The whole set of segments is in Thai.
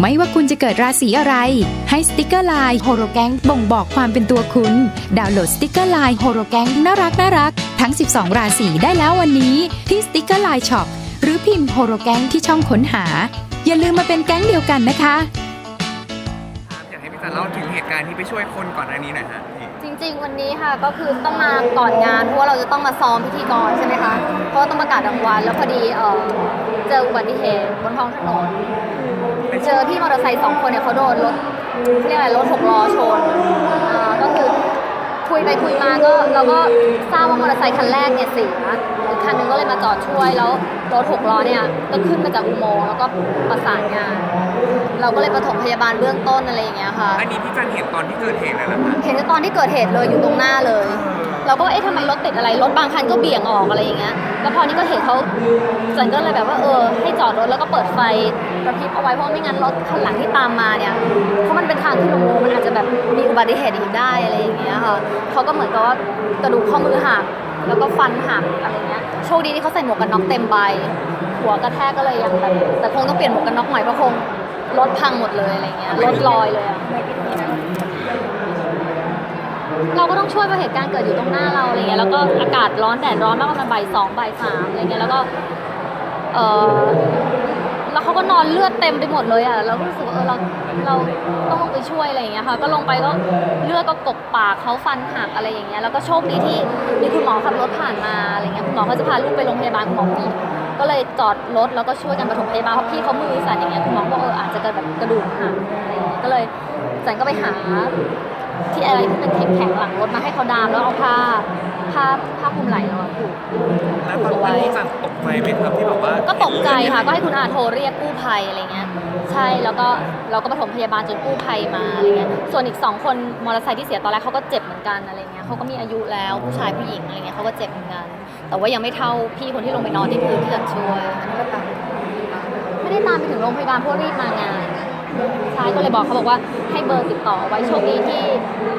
ไม่ว่าคุณจะเกิดราศีอะไร ให้สติกเกอร์ไลน์โฮโรแกงบ่งบอกความเป็นตัวคุณ ดาวน์โหลดสติกเกอร์ไลน์โฮโรแกงน่ารักน่ารักทั้ง 12 ราศีได้แล้ววันนี้ ที่สติกเกอร์ไลน์ช็อปหรือพิมพ์โฮโรแกงที่ช่องค้นหา อย่าลืมมาเป็นแก๊งเดียวกันนะคะ ครับอยากให้พี่จันเล่าถึงเหตุการณ์ที่ไปช่วยคนก่อนอันนี้หน่อยฮะพี่จริงๆ วันนี้ค่ะก็คือต้องมาก่อนงานเพราะว่าเราจะต้องมาซ้อมพิธีกรใช่ไหมคะ เพราะว่าต้องประกาศรางวัลแล้วพอดีเออเจออุบัติเหตุบนท้องถนน เจอพี่มอเตอร์ไซค์สองคนเนี่ยเขาโดนรถเขาเรียกอะไรรถหกล้อชนอ่าก็คือคุยไปคุยมาก็เราก็ทราบว่ามอเตอร์ไซค์คันแรกเนี่ยเสียอีกคันหนึงก็เลยมาจอดช่วยแล้วรถหกล้อเนี่ยก็ขึ้นมาจากอุโมงค์แล้วก็ประสานงาน เราก็เลยปฐมพยาบาลเบื้องต้นอะไรอย่างเงี้ยค่ะ อันนี้พี่จันเห็นตอนที่เกิดเหตุเลยนะคะ เห็นตอนที่เกิดเหตุเลยอยู่ตรงหน้าเลย เราก็ว่าเอ๊ะทำไมรถติดอะไรรถบางคันก็เบี่ยงออกอะไรอย่างเงี้ยแล้วพอนี้ก็เห็นเขาสันก็เลยแบบว่าเออให้จอดรถแล้วก็เปิดไฟกระพริบเอาไว้เพราะไม่งั้นรถคันหลังที่ตามมาเนี่ยเพราะมันเป็นทางขึ้นลงมันอาจจะแบบมีอุบัติเหตุอีกได้อะไรอย่างเงี้ยค่ะเขาก็เหมือนกับว่ากระดูกข้อมือหักแล้วก็ฟันหักอะไรเงี้ยโชคดีที่เขาใส่หมวกกันน็อกเต็มใบ หัวกระแทกก็เลยยังแบบแต่คงต้องเปลี่ยนหมวกกันน็อกใหม่เพราะคงรถพังหมดเลยอะไรเงี้ยรถลอยเลยอะ ต้องช่วยเพราะเหตุการณ์เกิดอยู่ตรงหน้าเราอะไรเงี้ยแล้วก็อากาศร้อนแดดร้อนมากประมาณบ่ายสองบ่ายสามอะไรเงี้ยแล้วก็เออแล้วเขาก็นอนเลือดเต็มไปหมดเลยอะเราก็รู้สึกว่าเออเราเราต้องลงไปช่วยอะไรอย่างเงี้ยค่ะ ก็ลงไปก็เลือดก็กบปากเขาฟันหักอะไรอย่างเงี้ยแล้วก็โชคดีที่มีคุณหมอขับรถผ่านมาอะไรเงี้ยคุณหมอเขาจะพาลูกไปโรงพยาบาลคุณหมอผู้หญิงก็เลยจอดรถแล้วก็ช่วยกันปฐมพยาบาลเพราะพี่เขามือสั่นอย่างเงี้ยคุณหมอบอกเอออาจจะเกิดแบบกระดูกหักอะไรเงี้ยก็เลยสันก็ไปหา ที่อะไรที่เป็นแข็งๆหลังรถมาให้เขาดามแล้วเอาผ้าผ้าผ้าคลุมไหล่เราอะผูกแล้วตอนนั้นพี่จันตกใจไหมครับที่แบบว่าก็ตกใจค่ะ ก็ให้คุณอาโทรเรียกกู้ภัยอะไรเงี้ย ใช่แล้วก็เราก็ปฐมพยาบาลจนกู้ภัยมาอะไรเงี้ย ส่วนอีกสองคนมอเตอร์ไซค์ที่เสียตอนแรกเขาก็เจ็บเหมือนกันอะไรเงี้ยเขาก็มีอายุแล้วผู้ชายผู้หญิงอะไรเงี้ยเขาก็เจ็บเหมือนกัน แต่ว่ายังไม่เท่าพี่คนที่ลงไปนอนที่พื้นที่จะช่วยไม่ได้ตามไปถึงโรงพยาบาลเพราะรีบมางาน ใช่ก็เลยบอกเขาบอกว่าให้เบอร์ติดต่อไว้โชคดีที่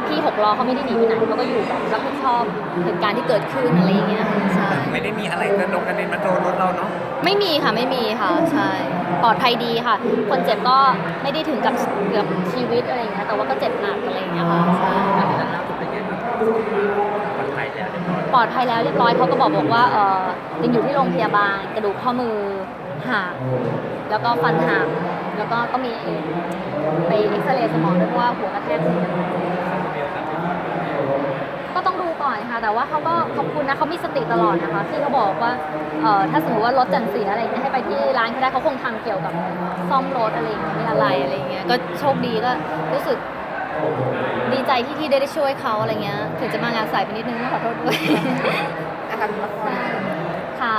พี่หกล้อเขาไม่ได้หนีไปไหนเขาก็อยู่แบบรับผิดชอบเหตุการณ์ที่เกิดขึ้นอะไรอย่างเงี้ยค่ะใช่ไม่ได้มีอะไรกระดงกระเด็นมาโดนรถเราเนาะไม่มีค่ะไม่มีค่ะใช่ปลอดภัยดีค่ะ คนเจ็บก็ไม่ได้ถึงกับเกือบชีวิตอะไรอย่างเงี้ยแต่ว่าก็เจ็บหนักอะไรอย่างเงี้ยค่ะใช่ปลอดภัยแล้วเรียบร้อยเขาก็บอกบอกว่าเออยังอยู่ที่โรงพยาบาลกระดูกข้อมือหักแล้วก็ฟันหัก แล้วก็ก็มีไปเอ็กซเรย์สมองด้วยเพราะว่าหัวกระแทกเสียก็ต้องดูก่อนค่ะ แต่ว่าเขาก็ขอบคุณนะเขามีสติตลอดนะคะ ที่เขาบอกว่าเออถ้าสมมติว่ารถจันเสียอะไรเงี้ยให้ไปที่ร้านเขาได้เขาคงทำเกี่ยวกับซ่อมรถอะไรอย่างเงี้ยไม่อะไรอะไรอย่างเงี้ยก็โชคดีก็รู้สึกดีใจที่ที่ได้ช่วยเขาอะไรเงี้ยถึงจะมางานสายไปนิดนึงต้องขอโทษด้วยอาการละครค่ะ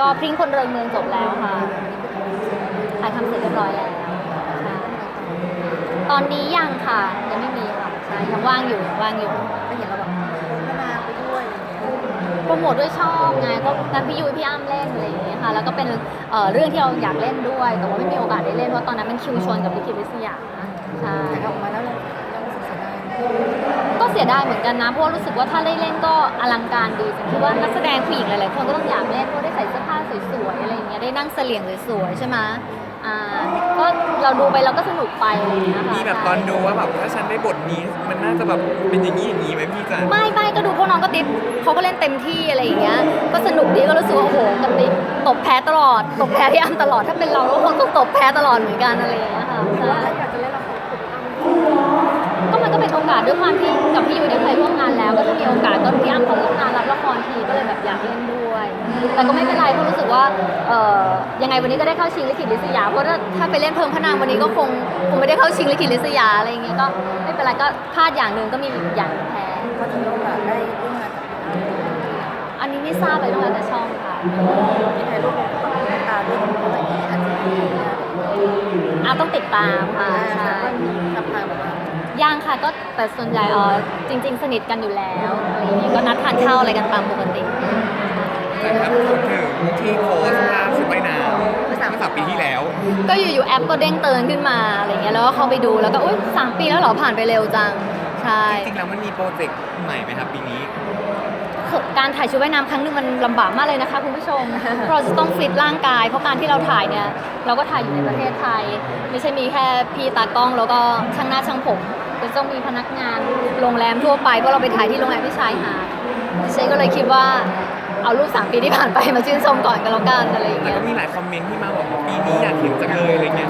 ก็พริ้งคนเริงเมืองจบแล้วค่ะถ่าย ทำเสร็จเรียบร้อยแล้วค่ะตอนนี้ยังค่ะยังไม่มีค่ะใช่ยังว่างอยู่ยังว่างอยู่ไม่เห็นเราแบบพัฒนาไปด้วยอะไรอย่างเงี้ยโปรโมทด้วยชอบไงก็นั้นพี่ยุ้ยพี่อ้ำเล่นอะไรอย่างเงี้ยค่ะ แล้วก็เป็นเอ่อเรื่องที่เราอยากเล่นด้วย แต่ว่าไม่มีโอกาสได้เล่นเพราะตอนนั้นมันคิวชนกับลิขิตวิทยาใช่แต่ออกมาแล้วเราเรารู้สึกเสียดายก็เสียดายเหมือนกันนะเพราะว่ารู้สึกว่าถ้าได้เล่นก็อลังการดีฉันคิดว่านักแสดงผู้หญิงหลายๆคนก็ต้องอยากเล่นเพราะได้ใส่เสื้อผ้าสวยๆอะไรอย่างเงี้ยได้นั่งเสลี่ยงสวยๆใช่ไหม อ่าก็เราดูไปเราก็สนุกไปอะไรอย่างเงี้ยค่ะ มีแบบตอนดูว่าแบบถ้าฉันได้บทนี้มันน่าจะแบบเป็นอย่างนี้อย่างนี้ไหมพี่จันไม่ไม่ก็ดูพวกน้องก็ติ๊บเขาก็เล่นเต็มที่อะไรอย่างเงี้ย ก็สนุกดีก็รู้สึกว่าโอ้โหกับติ๊บตบแพ้ตลอด ตบแพ้พี่อ้ำตลอดถ้าเป็นเราเราก็คงต้องตบแพ้ตลอดเหมือนกันอะไรอย่างเงี้ยค่ะใช่อยากจะเล่นละครกับอ้ำก็มันก็เป็นโอกาสด้วยความที่กับพี่ยุ้ยได้เคยร่วมงานแล้ว ก็ถ้ามีโอกาสก็พี่อ้ำเขาร่วมงานรับละครทีก็เลยแบบอยากเล่นด้วย แต่ก็ไม่เป็นไรเพราะรู้สึกว่าเอ่อยังไงวันนี้ก็ได้เข้าชิงลิขิตลิศยา เพราะถ้าถ้าไปเล่นเพิ่มพระนางวันนี้ก็คงคงไม่ได้เข้าชิงลิขิตลิศยาอะไรอย่างเงี้ยก็ไม่เป็นไรก็พลาดอย่างหนึ่งก็มีอีกอย่างแพ้พอจะมีโอกาสได้ร่วมงานกับพี่อ้ำอันนี้ไม่ทราบเลยต้องแล้วแต่ช่องค่ะมีถ่ายรูปกับน้ำตาด้วยเพราะว่าอย่างนี้อาจจะมีงานอาต้องติดตามค่ะอ่าใช่ก็มีขับทางแบบว่าย่างค่ะก็แต่ส่วนใหญ่เออจริง ๆ สนิทกันอยู่แล้วอะไรอย่างเงี้ยก็นัดทานข้าวอะไรกันตามปกติ แต่ถ้าพูดถึงที่โพสต์ภาพชุดว่ายน้ำเมื่อสามปีที่แล้ว ก็อยู่ๆแอปก็เด้งเตือนขึ้นมาอะไรเงี้ยแล้วก็เข้าไปดูแล้วก็อุ้ยสามปีแล้วเหรอผ่านไปเร็วจังใช่จริงๆแล้วมันมีโปรเจกต์ใหม่ไหมครับปีนี้การถ่ายชุดว่ายน้ำครั้งหนึ่งมันลำบากมากเลยนะคะคุณผู้ชมเพราะเราจะต้องฟิตร่างกาย เพราะการที่เราถ่ายเนี่ยเราก็ถ่ายอยู่ในประเทศไทย ไม่ใช่มีแค่พี่ตากล้องแล้วก็ช่างหน้าช่างผมจะต้องมีพนักงานโรงแรมทั่วไปเพราะเราไปถ่ายที่โรงแรมที่ชายหาดดิฉันก็เลยคิดว่า เอารูปสามปีที่ผ่านไปมาชื่นชมก่อนกันแล้วกันอะไรอย่างแต่เงี้ยก็มีหลายคอมเมนต์ที่มาบอกว่าปีนี้อยากเห็นจังเลยอะไรเงี้ย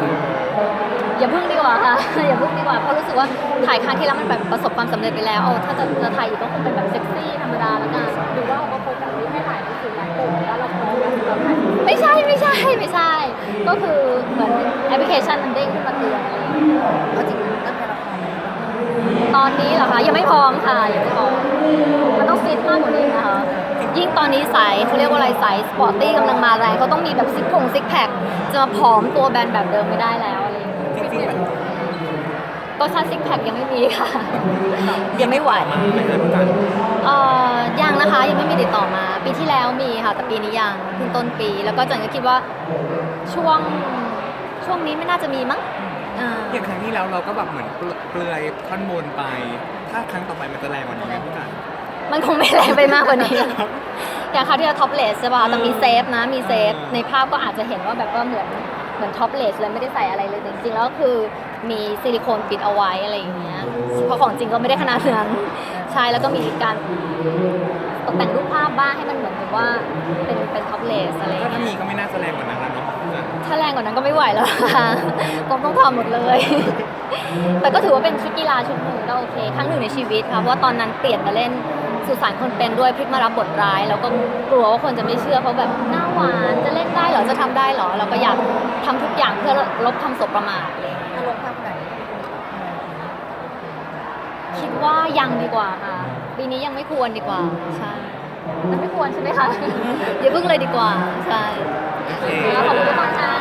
อย่าพึ่งดีกว่าค่ะ อย่าพึ่งดีกว่าเพราะรู้สึกว่าถ่ายครั้งที่แล้วมันแบบประสบความสำเร็จไปแล้วเอาถ้าจะจะถ่ายอีกก็คงเป็นแบบเซ็กซี่ธรรมดาแล้วกันหรือว่าเอามาโพสแบบนี้ให้ถ่ายในสื่อหลายกลุ่มแล้วเราคนที่เราถ่ายไม่ใช่ไม่ใช่ไม่ใช่ ก็คือเหมือนแอปพลิเคชันมันเด้งขึ้นมาเตือนอะไรอย่างเงี้ยเอาจริงเรื่องในละครตอนนี้เหรอคะยังไม่พร้อมค่ะยังไม่พร้อม มันต้องฟิตมากกว่านี้นะคะยิ่งตอนนี้สายเขาเรียกว่าอะไรสายสปอร์ตตี้กำลังมาแรงเขาต้องมีแบบซิกพงซิกแพคจะมาผอมตัวแบนแบบเดิมไม่ได้แล้วอะไรอย่างเงี้ยจริงๆแบบก็ชาซิกแพคยังไม่มีค่ะ ยังไม่ไหวไม่เคยรู้จักเอ่อยังนะคะยังไม่มีติดต่อมา ปีที่แล้วมีค่ะ แต่ปีนี้ยังเพิ่งต้นปี แล้วก็จันก็คิดว่าช่วงช่วงนี้ไม่น่าจะมีมั้งอ่าอย่างครั้งที่แล้วเราก็แบบเหมือนเปลือยท่อนบนไป ถ้าครั้งต่อไปมันจะแรงกว่านี้ไหมพี่กันมันคงไม่แรงไปมากกว่านี้ อย่างคราวที่เราท็อปเลสใช่ป่ะแต่มีเซฟนะ มีเซฟ ในภาพก็อาจจะเห็นว่าแบบว่าเหมือนเหมือนท็อปเลสเลยไม่ได้ใส่อะไรเลยแต่จริงๆแล้วก็คือมีซิลิโคนปิดเอาไว้อะไรอย่างเงี้ย เพราะของจริงก็ไม่ได้ขนาดนั้น ใช่ แล้วก็มีการตกแต่งรูปภาพบ้างให้มันเหมือนกับว่าเป็นเป็นท็อปเลสอะไรอย่างก็ถ้าเงี้ยมีก็ไม่น่าจะแรงกว่านั้นแล้วเนาะถ้าแรงกว่านั้นก็ไม่ไหวแล้วค่ะก็ต้องทำหมดเลย แต่ก็ถือว่าเป็นชุดกีฬาชุดหนึ่งก็โอเค ครั้งหนึ่งในชีวิตค่ะ เพราะว่าตอนนั้นเปลี่ยนมาเล่นสุสานคนเป็นด้วยพลิกมารับบทร้าย แล้วก็กลัวว่าคนจะไม่เชื่อเพราะแบบหน้าหวานจะเล่นได้เหรอ จะทำได้เหรอ เราก็อยากทำทุกอย่างเพื่อลบคำสบประมาทอะไรอย่างเลยถ้าลงภาพไหนคิดว่ายังดีกว่าค่ะ ปีนี้ยังไม่ควรดีกว่า ใช่ยังไม่ควรใช่ไหมคะ อย่าเพิ่งเลยดีกว่า ใช่โอเคขอบคุณทุกคนนะ